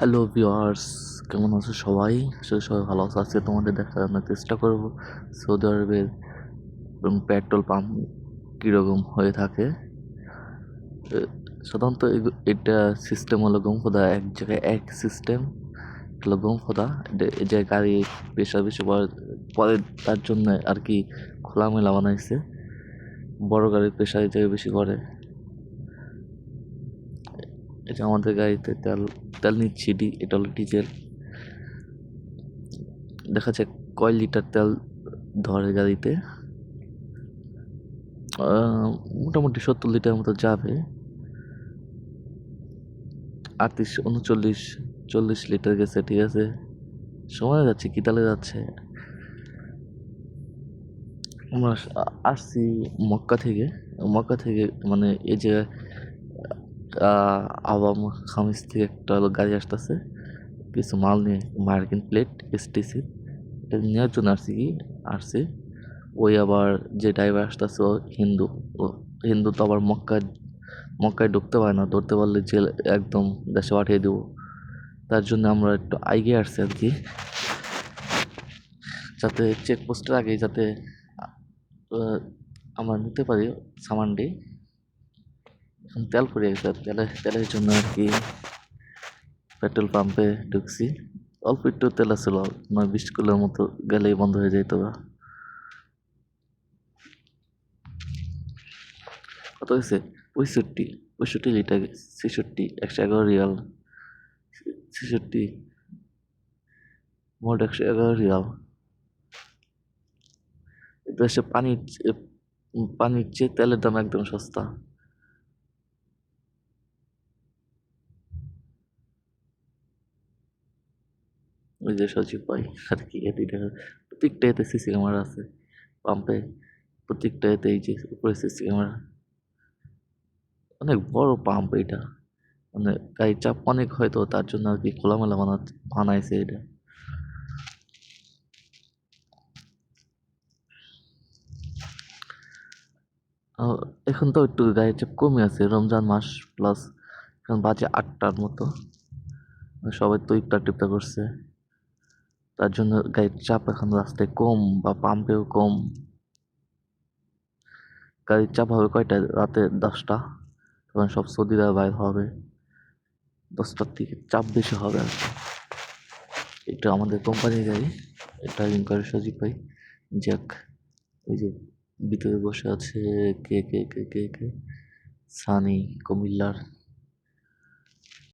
Hello viewers, কেমন আছো সবাই? আসলে সবাই ভালো আছো। আজকে তোমাদের দেখানোর চেষ্টা করব সৌদি আরবের পেট্রোল পাম্প কীরকম হয়ে থাকে। সাধারণত এটা সিস্টেম হলো গমফোদা এক জায়গায় এক সিস্টেম হলো গমফোদা এই যে গাড়ি প্রেশার বেশি পরে তার জন্য আর কি খোলামেলা বানাইছে। বড় গাড়ির পেশা এই জায়গায় বেশি পড়ে। এটা আমাদের গাড়িতে তেল তেল নিচ্ছি, ডি, এটা হলো ডিজেল। দেখা কয় লিটার তেল ধরে গাড়িতে। মোটামুটি সত্তর লিটার মতো যাবে। আটত্রিশ, উনচল্লিশ, চল্লিশ লিটার গেছে, ঠিক আছে? সময় যাচ্ছে, কি তালে যাচ্ছে? আমরা আসছি মক্কা থেকে। মক্কা থেকে মানে এই যে আওয়াম খামিস থেকে একটা গাড়ি আসতেছে। কিছু মাল নিয়ে, মার্কিন প্লেট, এসটিসি। এটা নেওয়ার জন্য আসছি কি আসছে। ওই আবার যে ড্রাইভার আসতেছে, ও হিন্দু। ও, হিন্দু তো আবার মক্কায় মক্কায় ঢুকতে পারে না। ধরতে পারলে জেল, একদম দেশে পাঠিয়ে দেবো। তার জন্য আমরা একটু আইগে আসছি আর কি। যাতে চেকপোস্টের আগে যাতে আমরা নিতে পারি সামানটি। তেল ফুরিয়ে গেছে তেলে, তেলের জন্য আর কি পেট্রোল পাম্পে ঢুকছি। অল্প একটু তেল আছিল, নয় বিশ কিলোর মতো গেলেই বন্ধ হয়ে যেত। কত হয়েছে? পঁয়ষট্টি পঁয়ষট্টি লিটার, ছেষট্টি, একশো এগারো রিয়াল, ছেষট্টি, মোট একশো এগারো রিয়াল। দেশে পানির পানির চেয়ে তেলের দাম একদম সস্তা। ওই যে সজীব ভাই আর কি প্রত্যেকটা এতে সিসি ক্যামেরা আছে। পাম্পে প্রত্যেকটা এতে এই যে উপরে সিসি ক্যামেরা অনেক বড় পাম্প এটা। মানে গাড়ির চাপ অনেক হয়তো, তার জন্য আর কি খোলামেলা বানা, বানাইছে এটা। এখন তো একটু গাড়ির চাপ কমে আছে, রমজান মাস প্লাস এখন বাজে আটটার মতো। সবাই তো ইফতার টিফতার করছে। তার জন্য গাড়ির চাপ এখন রাস্তায় কম বা পাম্পেও কম। গাড়ির চাপ হবে কয়টা? রাতে দশটা। তখন সব সৌদিরা বাইর হবে। দশটার থেকে চাপ বেশি হবে আর। এটা আমাদের কোম্পানির গাড়ি। ড্রাইভিং করে সজীব ভাই। জ্যাক ওই যে ভিতরে বসে আছে কে কে কে কে কে? সানি কুমিল্লার।